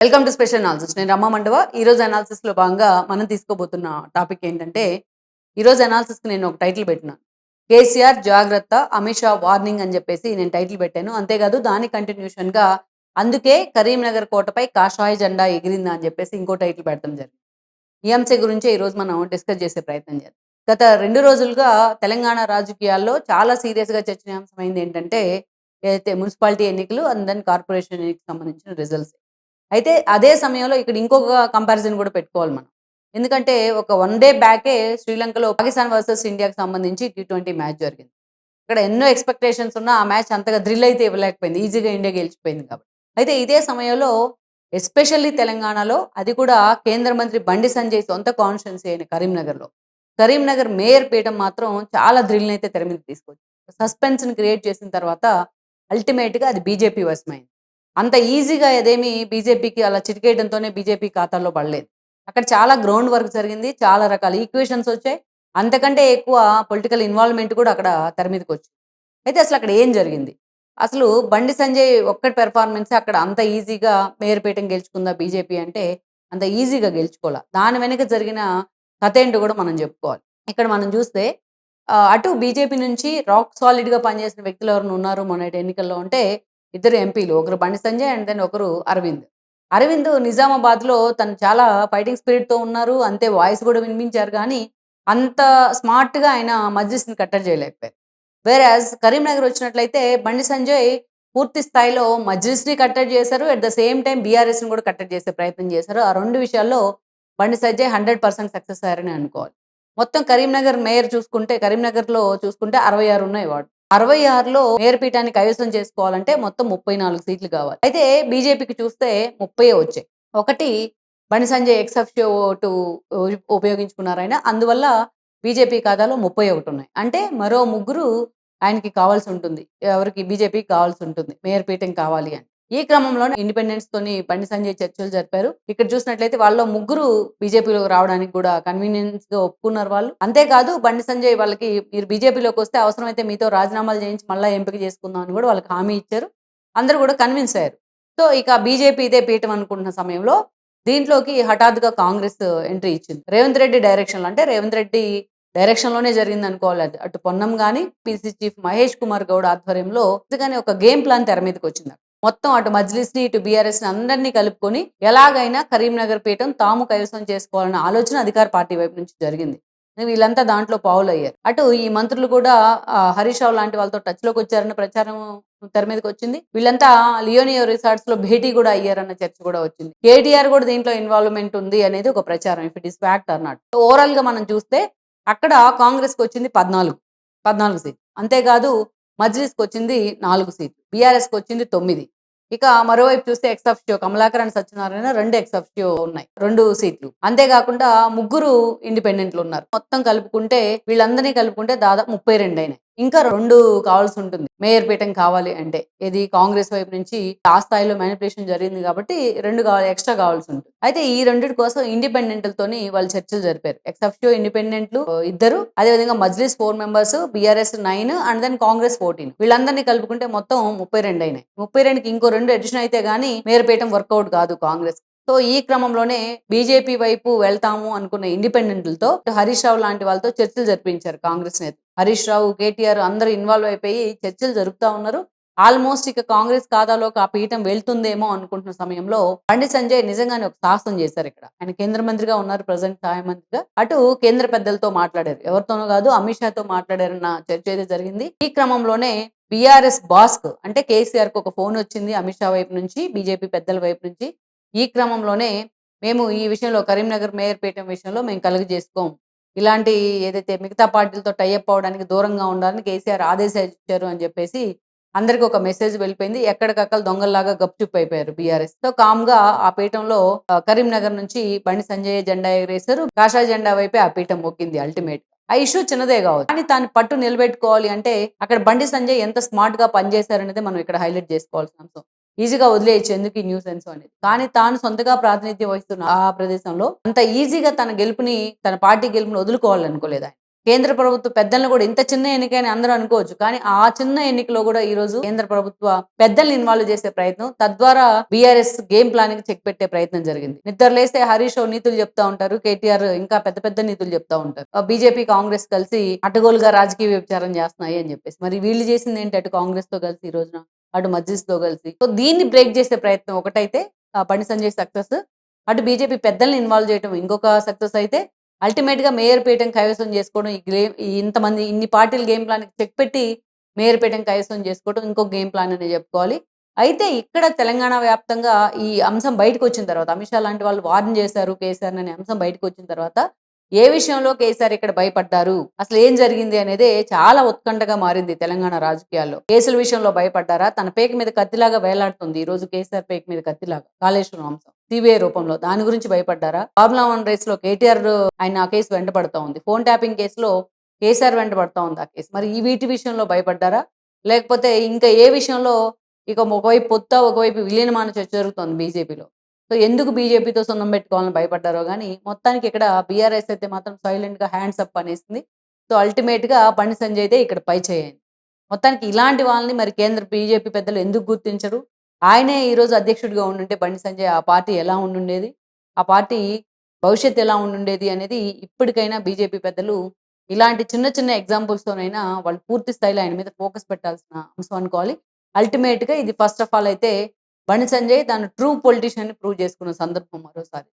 Welcome to special analysis నేను రమ్మ మండవ. ఈ రోజు లో భాగంగా మనం తీసుకోబోతున్న టాపిక్ ఏంటంటే ఈ రోజు కి నేను ఒక టైటిల్ పెట్టినాను కేసీఆర్ జాగ్రత్త అమిత్ షా వార్నింగ్ అని చెప్పేసి నేను టైటిల్ పెట్టాను. అంతేకాదు దాని కంటిన్యూషన్గా అందుకే కరీంనగర్ కోటపై కాషాయ జెండా ఎగిరిందా అని చెప్పేసి ఇంకో టైటిల్ పెడతాం జరిగింది ఈ అంశ గురించి ఈ రోజు మనం డిస్కస్ చేసే ప్రయత్నం చేద్దాం గత రెండు రోజులుగా తెలంగాణ రాజకీయాల్లో చాలా సీరియస్గా చర్చనీయాంశమైంది ఏంటంటే ఏదైతే మున్సిపాలిటీ ఎన్నికలు అండ్ దెన్ కార్పొరేషన్ ఎన్నికలకు సంబంధించిన రిజల్ట్స్ అయితే అదే సమయంలో ఇక్కడ ఇంకొక కంపారిజన్ కూడా పెట్టుకోవాలి మనం. ఎందుకంటే ఒక వన్ డే బ్యాకే శ్రీలంకలో పాకిస్తాన్ వర్సెస్ ఇండియాకి సంబంధించి టీ ట్వంటీ మ్యాచ్ జరిగింది. ఇక్కడ ఎన్నో ఎక్స్పెక్టేషన్స్ ఉన్నా ఆ మ్యాచ్ అంతగా థ్రిల్ అయితే ఇవ్వలేకపోయింది. ఈజీగా ఇండియా గెలిచిపోయింది కాబట్టి. అయితే ఇదే సమయంలో ఎస్పెషల్లీ తెలంగాణలో అది కూడా కేంద్ర మంత్రి బండి సంజయ్ సొంత కాన్స్టిట్యున్సీ అయిన కరీంనగర్లో. కరీంనగర్ మేయర్ పీఠం మాత్రం చాలా థ్రిల్ని అయితే తెర మీద తీసుకొచ్చింది. సస్పెన్స్ని క్రియేట్ చేసిన తర్వాత అల్టిమేట్గా అది బీజేపీ వశమైంది. అంత ఈజీగా ఏదేమి బీజేపీకి అలా చిటికేయడంతోనే బీజేపీ ఖాతాలో పడలేదు. అక్కడ చాలా గ్రౌండ్ వర్క్ జరిగింది చాలా రకాల ఈక్వేషన్స్ వచ్చాయి. అంతకంటే ఎక్కువ పొలిటికల్ ఇన్వాల్వ్మెంట్ కూడా అక్కడ తెర మీదకి వచ్చింది. అయితే అసలు అక్కడ ఏం జరిగింది? అసలు బండి సంజయ్ ఒక్కటి పెర్ఫార్మెన్స్ అక్కడ అంత ఈజీగా మేయర్పేటం గెలుచుకుందా బీజేపీ అంటే అంత ఈజీగా గెలుచుకోవాలా? దాని వెనక జరిగిన కథ ఏంటో కూడా మనం చెప్పుకోవాలి. ఇక్కడ మనం చూస్తే అటు బీజేపీ నుంచి రాక్ సాలిడ్గా పనిచేసిన వ్యక్తులు ఎవరైనా ఉన్నారు మొన్నటి ఎన్నికల్లో అంటే ఇద్దరు ఎంపీలు ఒకరు బండి సంజయ్ అండ్ దెన్ ఒకరు అరవింద్. అరవింద్ నిజామాబాద్లో తను చాలా ఫైటింగ్ స్పిరిట్తో ఉన్నారు అంతే వాయిస్ కూడా వినిపించారు కానీ అంత స్మార్ట్గా ఆయన మజ్లిస్ని కట్టర్ చేయలేకపోయారు. వేరాజ్ కరీంనగర్ వచ్చినట్లయితే బండి సంజయ్ పూర్తి స్థాయిలో మజ్లిస్ని కట్టడి చేశారు అట్ ద సేమ్ టైం బీఆర్ఎస్ని కూడా కట్టడి చేసే ప్రయత్నం చేశారు. ఆ రెండు విషయాల్లో Bandi Sanjay hundred percent success అయ్యారని అనుకోవాలి. మొత్తం కరీంనగర్ మేయర్ చూసుకుంటే కరీంనగర్లో చూసుకుంటే అరవై ఆరు ఉన్నాయి వాడు అరవై ఆరులో మేర్పీఠాన్ని కైవసం చేసుకోవాలంటే మొత్తం ముప్పై నాలుగు సీట్లు కావాలి. అయితే బీజేపీకి చూస్తే ముప్పై వచ్చాయి. ఒకటి బండి సంజయ్ ఎక్సెప్ట్ ఓటు ఉపయోగించుకున్నారు ఆయన అందువల్ల బీజేపీ ఖాతాలో ముప్పై ఒకటి ఉన్నాయి. అంటే మరో ముగ్గురు ఆయనకి కావాల్సి ఉంటుంది. ఎవరికి బీజేపీకి కావాల్సి ఉంటుంది. మేయర్ పీఠం కావాలి అని. ఈ క్రమంలోనే ఇండిపెండెన్స్ తోని బండి సంజయ్ చర్చలు జరిపారు. ఇక్కడ చూసినట్లయితే వాళ్ళ ముగ్గురు బీజేపీలోకి రావడానికి కూడా కన్వీనియన్స్గా ఒప్పుకున్నారు వాళ్ళు. అంతేకాదు బండి సంజయ్ వాళ్ళకి మీరు బీజేపీలోకి వస్తే అవసరమైతే మీతో రాజీనామాలు చేయించి మళ్ళీ ఎంపిక చేసుకుందాం అని కూడా వాళ్ళకి హామీ ఇచ్చారు. అందరూ కూడా కన్విన్స్ అయ్యారు. సో ఇక బీజేపీ ఇదే పీఠం అనుకుంటున్న సమయంలో దీంట్లోకి హఠాత్తుగా కాంగ్రెస్ ఎంట్రీ ఇచ్చింది. రేవంత్ రెడ్డి డైరెక్షన్ అంటే రేవంత్ రెడ్డి డైరెక్షన్లోనే జరిగింది అనుకోవాలి. అది. అటు పొన్నం కానీ పీసీ చీఫ్ మహేష్ కుమార్ గౌడ్ ఆధ్వర్యంలో నిజంగానే ఒక గేమ్ ప్లాన్ తెర మీదకి వచ్చింది మొత్తం అటు మజ్లిస్ని ఇటు బీఆర్ఎస్ని అందరినీ కలుపుకొని ఎలాగైనా కరీంనగర్ పీఠం తాము కైవసం చేసుకోవాలన్న ఆలోచన అధికార పార్టీ వైపు నుంచి జరిగింది. వీళ్ళంతా దాంట్లో పావులు అయ్యారు అటు ఈ మంత్రులు కూడా హరీష్ రావు లాంటి వాళ్ళతో టచ్లోకి వచ్చారన్న ప్రచారం తెర మీదకి వచ్చింది. వీళ్ళంతా లియోనియో రిసార్ట్స్లో భేటీ కూడా అయ్యారన్న చర్చ కూడా వచ్చింది. కేటీఆర్ కూడా దీంట్లో ఇన్వాల్వ్మెంట్ ఉంది అనేది ఒక ప్రచారం. ఇఫ్ ఇట్ ఇస్ ఫ్యాక్ట్ అన్నట్టు ఓవరాల్గా మనం చూస్తే అక్కడ కాంగ్రెస్కి వచ్చింది పద్నాలుగు. పద్నాలుగు సీట్ అంతేకాదు మజ్లిస్కి వచ్చింది నాలుగు సీట్లు బీఆర్ఎస్కి వచ్చింది తొమ్మిది. ఇక మరోవైపు చూస్తే ఎక్సఫ్షియో అండ్ సత్యనారాయణ రెండు ఎక్సఫ్షియో ఉన్నాయి రెండు సీట్లు. అంతేకాకుండా ముగ్గురు ఇండిపెండెంట్లు ఉన్నారు మొత్తం కలుపుకుంటే వీళ్ళందరినీ కలుపుకుంటే దాదాపు ముప్పై రెండు అయినాయి. ఇంకా రెండు కావాల్సి ఉంటుంది. మేయర్ పీఠం కావాలి అంటే. ఇది కాంగ్రెస్ వైపు నుంచి ఆ స్థాయిలో మ్యానిపులేషన్ జరిగింది కాబట్టి రెండు కావాలి ఎక్స్ట్రా కావాల్సి ఉంటుంది. అయితే ఈ రెండింటి కోసం ఇండిపెండెంట్లతోని వాళ్ళు చర్చలు జరిపారు. ఎక్సెప్షియో ఇండిపెండెంట్లు ఇద్దరు అదేవిధంగా Majlis four members BRS nine and then Congress fourteen వీళ్ళందరినీ కలుపుకుంటే మొత్తం ముప్పై రెండు అయినాయి. ముప్పై రెండుకి ఇంకో రెండు ఎడిషన్ అయితే గానీ మేయర్ పీఠం వర్కౌట్ కాదు కాంగ్రెస్ సో ఈ క్రమంలోనే బీజేపీ వైపు వెళ్తాము అనుకున్న ఇండిపెండెంట్లతో హరీష్ రావు లాంటి వాళ్ళతో చర్చలు జరిపించారు కాంగ్రెస్ నేత. హరీష్ రావు కేటీఆర్ అందరూ ఇన్వాల్వ్ అయిపోయి చర్చలు జరుపుతా ఉన్నారు. ఆల్మోస్ట్ ఇక కాంగ్రెస్ ఖాతాలోకి ఆ పీఠం వెళ్తుందేమో అనుకుంటున్న సమయంలో బండి సంజయ్ నిజంగానే ఒక సాహసం చేశారు ఇక్కడ. ఆయన కేంద్ర మంత్రిగా ఉన్నారు ప్రజెంట్ సహాయ మంత్రిగా. అటు కేంద్ర పెద్దలతో మాట్లాడారు. ఎవరితోనూ కాదు అమిత్ షాతో మాట్లాడారన్న చర్చ అయితే జరిగింది. ఈ క్రమంలోనే బీఆర్ఎస్ బాస్క్ అంటే కేసీఆర్కు ఒక ఫోన్ వచ్చింది అమిత్ షా వైపు నుంచి బీజేపీ పెద్దల వైపు నుంచి. ఈ క్రమంలోనే మేము ఈ విషయంలో కరీంనగర్ మేయర్ పీఠం విషయంలో మేము కలుగు చేసుకోం. ఇలాంటి ఏదైతే మిగతా పార్టీలతో టైఅప్ అవడానికి దూరంగా ఉండాలని కేసీఆర్ ఆదేశాలు ఇచ్చారు అని చెప్పేసి అందరికి ఒక మెసేజ్ వెళ్ళిపోయింది. ఎక్కడికక్కడ దొంగల్లాగా గప్చుప్ అయిపోయారు బీఆర్ఎస్. తో కామ్గా ఆ పీఠంలో కరీంనగర్ నుంచి బండి సంజయ్ జెండా ఎగరేశారు. కాషా జెండా వైపే ఆ పీఠం మొక్కింది అల్టిమేట్ ఆ ఇష్యూ చిన్నదే కావచ్చు. కానీ తాను పట్టు నిలబెట్టుకోవాలి అంటే అక్కడ బండి సంజయ్ ఎంత స్మార్ట్గా పనిచేశారనేది మనం ఇక్కడ హైలైట్ చేసుకోవాల్సిన అంశం. ఈజీగా వదిలేయచ్చు ఎందుకు ఈ న్యూస్ సెన్స్ అనేది కానీ తాను సొంతగా ప్రాతినిధ్యం వహిస్తున్న ఆ ప్రదేశంలో అంత ఈజీగా తన గెలుపుని తన పార్టీ గెలుపుని వదులుకోవాలనుకోలేదు ఆయన. కేంద్ర ప్రభుత్వ పెద్దలను కూడా ఇంత చిన్న ఎన్నికని అందరూ అనుకోవచ్చు. కానీ ఆ చిన్న ఎన్నికలో కూడా ఈ రోజు కేంద్ర ప్రభుత్వ పెద్దల్ని ఇన్వాల్వ్ చేసే ప్రయత్నం తద్వారా బీఆర్ఎస్ గేమ్ ప్లాన్కి చెక్ పెట్టే ప్రయత్నం జరిగింది. నిద్ర లేస్తే హరీష్ నీతులు చెప్తా ఉంటారు కేటీఆర్ ఇంకా పెద్ద పెద్ద నీతులు చెప్తా ఉంటారు. బీజేపీ కాంగ్రెస్ కలిసి అటుగోలుగా రాజకీయ వ్యభిచారం చేస్తున్నాయి అని చెప్పేసి. మరి వీళ్ళు చేసింది ఏంటి అటు కాంగ్రెస్తో కలిసి ఈ రోజున? అటు మజ్జిస్తో కలిసి. సో దీన్ని బ్రేక్ చేసే ప్రయత్నం ఒకటైతే బండి సంజయ్ సక్సెస్. అటు బీజేపీ పెద్దల్ని ఇన్వాల్వ్ చేయడం ఇంకొక సక్సెస్ అయితే అల్టిమేట్గా మేయర్ పీఠం కైవసం చేసుకోవడం ఈ గేమ్ ఇంతమంది ఇన్ని పార్టీలు గేమ్ ప్లాన్ చెక్ పెట్టి మేయర్ పీఠం కైవసం చేసుకోవడం ఇంకో గేమ్ ప్లాన్ అనే చెప్పుకోవాలి. అయితే ఇక్కడ తెలంగాణ వ్యాప్తంగా ఈ అంశం బయటకు వచ్చిన తర్వాత అమిత్ షా లాంటి వాళ్ళు వార్న్ చేశారు కేసీఆర్ అనే అంశం బయటకు వచ్చిన తర్వాత ఏ విషయంలో కేసీఆర్ ఇక్కడ భయపడ్డారు? అసలు ఏం జరిగింది అనేది చాలా ఉత్కంఠగా మారింది తెలంగాణ రాజకీయాల్లో. కేసుల విషయంలో భయపడ్డారా? తన పేక మీద కత్తిలాగా వేలాడుతుంది. ఈ రోజు కేసీఆర్ పేక మీద కత్తిలాగా. కాళేశ్వరం అంశం. సిబిఐ రూపంలో దాని గురించి భయపడ్డారా? ఫార్ములా వన్ రేస్లో కేటీఆర్ ఆయన ఆ కేసు వెంటబడతా ఉంది. ఫోన్ ట్యాపింగ్ కేసులో కేసీఆర్ వెంటబడతా ఉంది ఆ కేసు. మరి ఈ వీటి విషయంలో భయపడ్డారా? లేకపోతే ఇంకా ఏ విషయంలో ఇక ఒకవైపు పొత్త ఒకవైపు విలీనమాన చర్చ జరుగుతోంది బీజేపీలో? సో ఎందుకు బీజేపీతో సొంతం పెట్టుకోవాలని భయపడ్డారో కానీ మొత్తానికి ఇక్కడ బీఆర్ఎస్ అయితే మాత్రం సైలెంట్గా హ్యాండ్స్ అప్ అనేసింది. సో అల్టిమేట్గా బండి సంజయ్ అయితే ఇక్కడ పై చేయండి. మొత్తానికి ఇలాంటి వాళ్ళని మరి కేంద్ర బీజేపీ పెద్దలు ఎందుకు గుర్తించరు? ఆయనే ఈ రోజు అధ్యక్షుడిగా ఉండుంటే బండి సంజయ్ ఆ పార్టీ ఎలా ఉండుండేది? ఆ పార్టీ భవిష్యత్ ఎలా ఉండుండేది అనేది ఇప్పటికైనా బీజేపీ పెద్దలు ఇలాంటి చిన్న చిన్న ఎగ్జాంపుల్స్తోనైనా వాళ్ళు పూర్తి స్థాయిలో ఆయన మీద ఫోకస్ పెట్టాల్సిన అంశం అనుకోవాలి. అల్టిమేట్గా ఇది ఫస్ట్ ఆఫ్ ఆల్ అయితే బండి సంజయ్ తను ట్రూ పొలిటీషియన్ ప్రూవ్ చేసుకున్న సందర్భం మరోసారి.